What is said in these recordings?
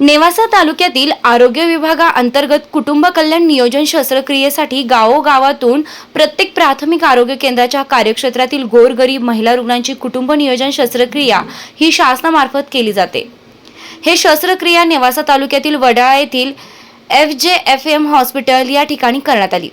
नेवासा तालुक्यातील आरोग्य विभागाअंतर्गत कुटुंब कल्याण नियोजन शस्त्रक्रियेसाठी गावोगावातून प्रत्येक प्राथमिक आरोग्य केंद्राच्या कार्यक्षेत्रातील गोरगरीब महिला रुग्णांची कुटुंब नियोजन शस्त्रक्रिया ही शासनामार्फत केली जाते. हे शस्त्रक्रिया नेवासा तालुक्यातील वडाळा येथील F J F M hospital या ठिकाणी करण्यात आली.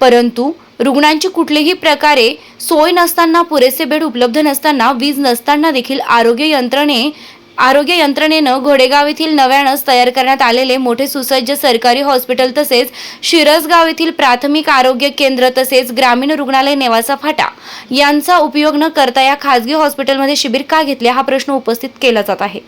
परंतु रुग्णांची कुठलीही प्रकारे सोय नसताना पुरेसे बेड उपलब्ध नसताना वीज नसताना देखील आरोग्य यंत्रणे आरोग्य यंत्रणेनं घोडेगाव येथील नव्यानंच तयार करण्यात आलेले मोठे सुसज्ज सरकारी हॉस्पिटल तसेच शिरसगाव येथील प्राथमिक आरोग्य केंद्र तसेच ग्रामीण रुग्णालय नेवासा फाटा. यांचा उपयोग न करता या खासगी हॉस्पिटलमध्ये शिबिर का घेतले हा प्रश्न उपस्थित केला जात आहे.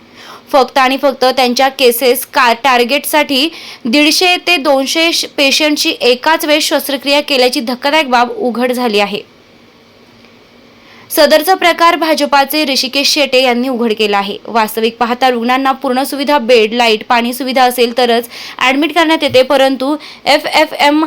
फक्त आणि फक्त त्यांच्या केसेस का टार्गेटसाठी दीडशे ते दोनशे पेशंटची एकाच वेळेस शस्त्रक्रिया केल्याची धक्कादायक बाब उघड झाली आहे. सदरचा प्रकार भाजपाचे ऋषिकेश शेटे यांनी उघड केला आहे. वास्तविक पाहता रुग्णांना पूर्ण सुविधा बेड लाइट पाणी सुविधा असेल तरच ऍडमिट करण्यात येते परंतु एफ एफ एम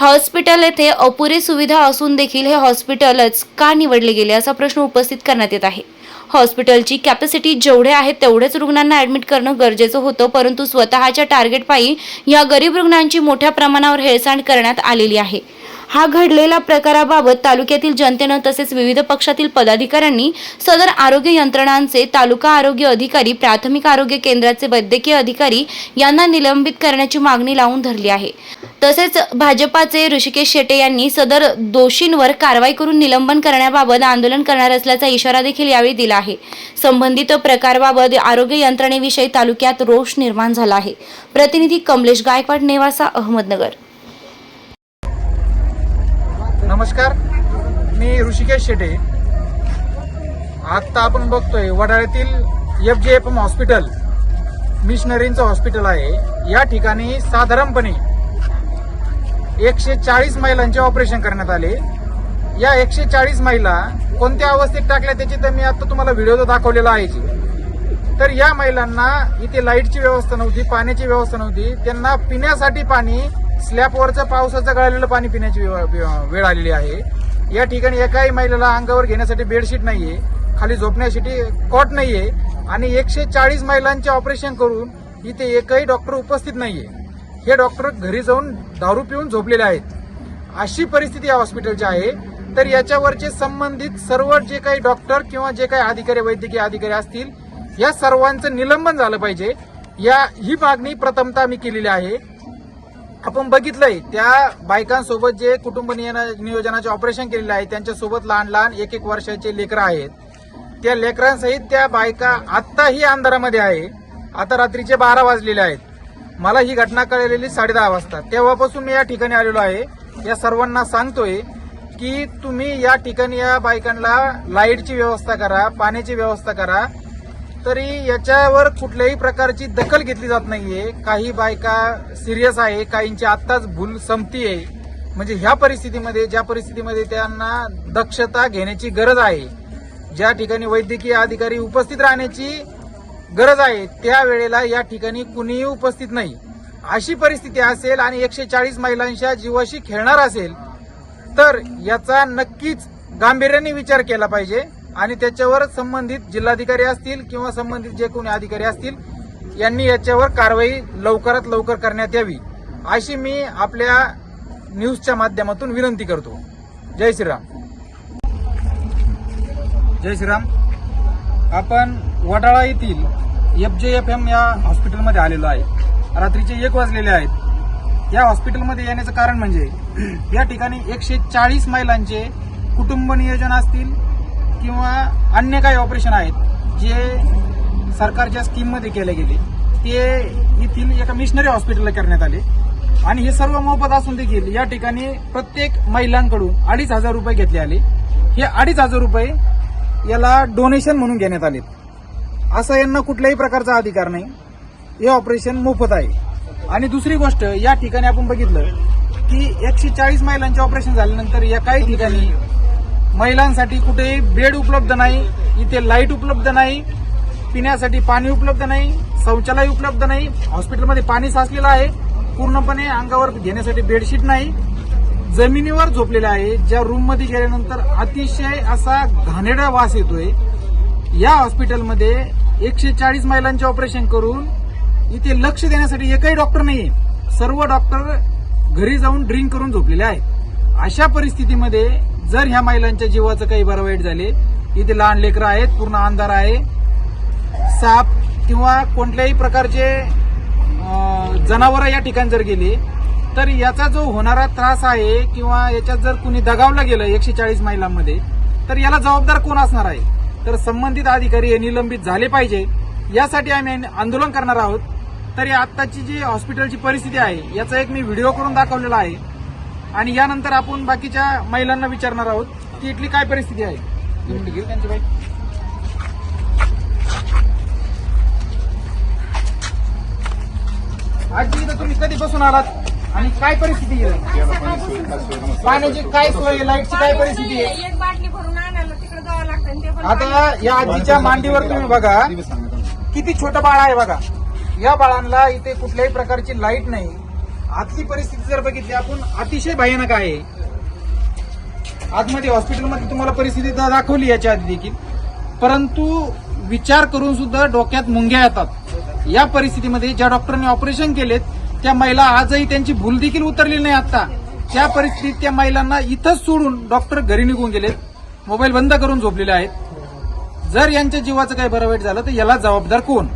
हॉस्पिटल येथे अपुरी सुविधा असून देखील हे हॉस्पिटलच का निवडले गेले असा प्रश्न उपस्थित करण्यात येत आहे. हॉस्पिटलची कॅपॅसिटी जेवढे आहे तेवढेच रुग्णांना ऍडमिट करणं गरजेचं होतं परंतु स्वतःच्या टार्गेटपायी या गरीब रुग्णांची मोठ्या प्रमाणावर हेळसांड करण्यात आलेली आहे. हा घडलेल्या प्रकाराबाबत तालुक्यातील जनतेनं तसेच विविध पक्षातील पदाधिकाऱ्यांनी सदर आरोग्य यंत्रणांचे तालुका आरोग्य अधिकारी प्राथमिक आरोग्य केंद्राचे वैद्यकीय अधिकारी यांना निलंबित करण्याची मागणी लावून धरली आहे. तसेच भाजपाचे ऋषिकेश शेटे यांनी सदर दोषींवर कारवाई करून निलंबन करण्याबाबत आंदोलन करणार असल्याचा इशारा देखील यावेळी दिला आहे. संबंधित प्रकारबाबत आरोग्य यंत्रणेविषयी तालुक्यात रोष निर्माण झाला आहे. प्रतिनिधी कमलेश गायकवाड नेवासा अहमदनगर. नमस्कार. मी ऋषिकेश शेटे. आत्ता आपण बघतोय वडाळ्यातील F J F M hospital मिशनरींचं hospital आहे. या ठिकाणी साधारणपणे एकशे चाळीस महिलांचे ऑपरेशन करण्यात आले. या एकशे चाळीस महिला कोणत्या अवस्थेत टाकल्या त्याची तर मी आता तुम्हाला व्हिडिओ दाखवलेला आहे तर या महिलांना इथे लाईटची व्यवस्था नव्हती पाण्याची व्यवस्था नव्हती. त्यांना पिण्यासाठी पाणी स्लॅबवरचं पावसाचं गळालेलं पाणी पिण्याची वेळ वेळ आलेली आहे. या ठिकाणी एकाही महिलेला अंगावर घेण्यासाठी बेडशीट नाहीये. खाली झोपण्यासाठी कॉट नाहीये. आणि एकशे चाळीस महिलांचे ऑपरेशन करून इथे एकही डॉक्टर उपस्थित नाहीये. हे डॉक्टर घरी जाऊन दारू पिऊन झोपलेले आहेत. अशी परिस्थिती या हॉस्पिटलची आहे. तर याच्यावरचे संबंधित सर्व जे काही डॉक्टर किंवा जे काही अधिकारी वैद्यकीय अधिकारी असतील या सर्वांचं निलंबन झालं पाहिजे. या ही मागणी प्रथमतः मी केलेली आहे. आपण बघितलंय त्या बायकांसोबत जे कुटुंब नियोजनाचे ऑपरेशन केलेले आहे त्यांच्यासोबत लहान लहान एक एक वर्षाचे लेकरं आहेत. त्या लेकरांसहित त्या बायका आत्ताही अंधारामध्ये आहे. आता रात्रीचे बारा वाजलेले आहेत. मला ही घटना कळलेली साडे दहा वाजता. तेव्हापासून मी या ठिकाणी आलेलो आहे. या सर्वांना सांगतोय की तुम्ही या ठिकाणी या बायकांना लाईटची व्यवस्था करा पाण्याची व्यवस्था करा. तरी याच्यावर कुठल्याही प्रकारची दखल घेतली जात नाहीये. काही बायका सिरियस आहे काहींची आत्ताच भूल संपती आहे म्हणजे ह्या परिस्थितीमध्ये ज्या परिस्थितीमध्ये त्यांना दक्षता घेण्याची गरज आहे ज्या ठिकाणी वैद्यकीय अधिकारी उपस्थित राहण्याची गरज आहे त्या वेळेला या ठिकाणी कुणीही उपस्थित नाही. अशी परिस्थिती असेल आणि एकशे चाळीस महिलांच्या जीवाशी खेळणार असेल तर याचा नक्कीच गांभीर्याने विचार केला पाहिजे. आणि त्याच्यावर संबंधित जिल्हाधिकारी असतील किंवा संबंधित जे कोणी अधिकारी असतील यांनी याच्यावर कारवाई लवकरात लवकर करण्यात यावी अशी मी आपल्या न्यूजच्या माध्यमातून विनंती करतो. जय श्रीराम. जय श्रीराम. आपण वडाळा येथील एफ जे एफ एम या हॉस्पिटलमध्ये आलेलो आहे. रात्रीचे एक वाजलेले आहेत. या हॉस्पिटलमध्ये येण्याचं कारण म्हणजे या ठिकाणी एकशे चाळीस महिलांचे कुटुंब नियोजन असतील किंवा अन्य काही ऑपरेशन आहेत जे सरकारच्या स्कीममध्ये केले गेले ते येथील एका मिशनरी हॉस्पिटलला करण्यात आले. आणि हे सर्व मोफत असून देखील या ठिकाणी प्रत्येक महिलांकडून अडीच हजार रुपये घेतले आले. हे अडीच हजार रुपये याला डोनेशन म्हणून घेण्यात आले. असं यांना कुठल्याही प्रकारचा अधिकार नाही. हे ऑपरेशन मोफत आहे. आणि दुसरी गोष्ट या ठिकाणी आपण बघितलं की एकशे चाळीस महिलांचे ऑपरेशन झाल्यानंतर या काही ठिकाणी महिलांसाठी कुठेही बेड उपलब्ध नाही इथे लाइट उपलब्ध नाही पिण्यासाठी पाणी उपलब्ध नाही शौचालय उपलब्ध नाही हॉस्पिटलमध्ये पाणी साचलेलं आहे पूर्णपणे अंगावर घेण्यासाठी बेडशीट नाही जमिनीवर झोपलेलं आहे ज्या रूममध्ये गेल्यानंतर अतिशय असा घाणेरडा वास येतोय. या हॉस्पिटलमध्ये एकशे चाळीस महिलांचे ऑपरेशन करून इथे लक्ष देण्यासाठी एकही डॉक्टर नाहीये. सर्व डॉक्टर घरी जाऊन ड्रिंक करून झोपलेले आहेत. अशा परिस्थितीमध्ये जर ह्या महिलांच्या जीवाचं काही बरं वाईट झाले इथे लहान लेकरं आहेत पूर्ण अंधार आहे साप किंवा कोणत्याही प्रकारचे जनावरं या ठिकाणी जर गेले तर याचा जो होणारा त्रास आहे किंवा याच्यात जर कुणी दगावलं गेलं एकशे चाळीस महिलांमध्ये तर याला जबाबदार कोण असणार आहे? तर संबंधित अधिकारी हे निलंबित झाले पाहिजे. यासाठी आम्ही आंदोलन करणार आहोत. तर आत्ताची जी हॉस्पिटलची परिस्थिती आहे याचा एक मी व्हिडिओ करून दाखवलेला आहे. आणि यानंतर आपण बाकीच्या महिलांना विचारणार आहोत की इथली काय परिस्थिती आहे? त्यांची बाई. आजी इथं तुम्ही कधीपासून आलात? आणि काय परिस्थिती आहे? पाण्याची काय सोय लाईटची काय परिस्थिती आहे? एक बाटली भरून आणायला तिकडे जावं लागतं आणि ते पण आता या आजीच्या मांडीवर तुम्ही बघा किती छोटं बाळ आहे बघा. या बाळांना इथे कुठल्याही प्रकारची लाइट नाही. आतली परिस्थिती जर बघितली आपण अतिशय भयानक आहे. आतमध्ये हॉस्पिटलमध्ये तुम्हाला परिस्थिती दाखवली याच्या आधी देखील. परंतु विचार करून सुद्धा डोक्यात मुंग्या येतात. या परिस्थितीमध्ये ज्या डॉक्टरांनी ऑपरेशन केलेत त्या महिला आजही त्यांची भूल देखील उतरलेली नाही आता. त्या परिस्थितीत त्या महिलांना इथंच सोडून डॉक्टर घरी निघून गेलेत. मोबाईल बंद करून झोपलेले आहेत. जर यांच्या जीवाचं काही बरं वाईट झालं तर याला जबाबदार कोण?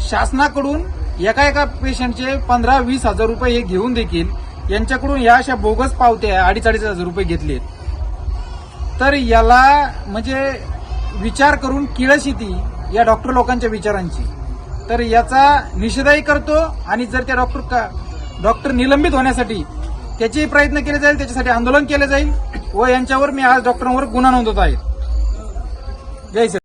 शासनाकडून एका एका पेशंटचे पंधरा वीस हजार रुपये हे घेऊन देखील यांच्याकडून या अशा बोगस पावत्या अडीच अडीच हजार रुपये घेतलेत तर याला म्हणजे विचार करून किळस येते या डॉक्टर लोकांच्या विचारांची. तर याचा निषेधही करतो आणि जर त्या डॉक्टर का डॉक्टर निलंबित होण्यासाठी त्याचे प्रयत्न केले जाईल त्याच्यासाठी आंदोलन केले जाईल व यांच्यावर मी आज डॉक्टरांवर गुन्हा नोंदवत आहे. जय सर